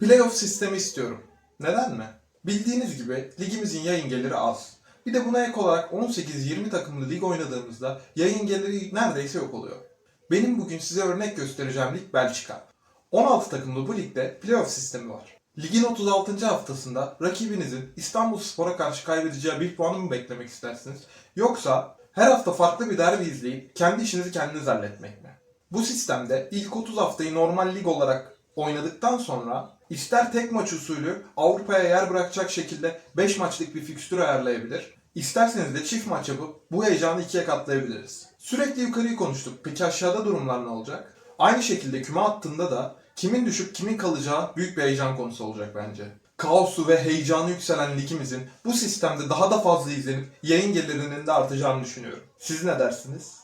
Playoff sistemi istiyorum. Neden mi? Bildiğiniz gibi ligimizin yayın geliri az. Bir de buna ek olarak 18-20 takımlı lig oynadığımızda yayın geliri neredeyse yok oluyor. Benim bugün size örnek göstereceğim lig Belçika. 16 takımlı bu ligde playoff sistemi var. Ligin 36. haftasında rakibinizin İstanbul Spor'a karşı kaybedeceği bir puanı mı beklemek istersiniz? Yoksa her hafta farklı bir derbi izleyip kendi işinizi kendiniz halletmek mi? Bu sistemde ilk 30 haftayı normal lig olarak oynadıktan sonra ister tek maç usulü Avrupa'ya yer bırakacak şekilde 5 maçlık bir fikstür ayarlayabilir. İsterseniz de çift maç yapıp bu heyecanı ikiye katlayabiliriz. Sürekli yukarıyı konuştuk. Peki aşağıda durumlar ne olacak? Aynı şekilde küme hattında da kimin düşüp kimin kalacağı büyük bir heyecan konusu olacak bence. Kaosu ve heyecanı yükselen ligimizin bu sistemde daha da fazla izlenip yayın gelirinin de artacağını düşünüyorum. Siz ne dersiniz?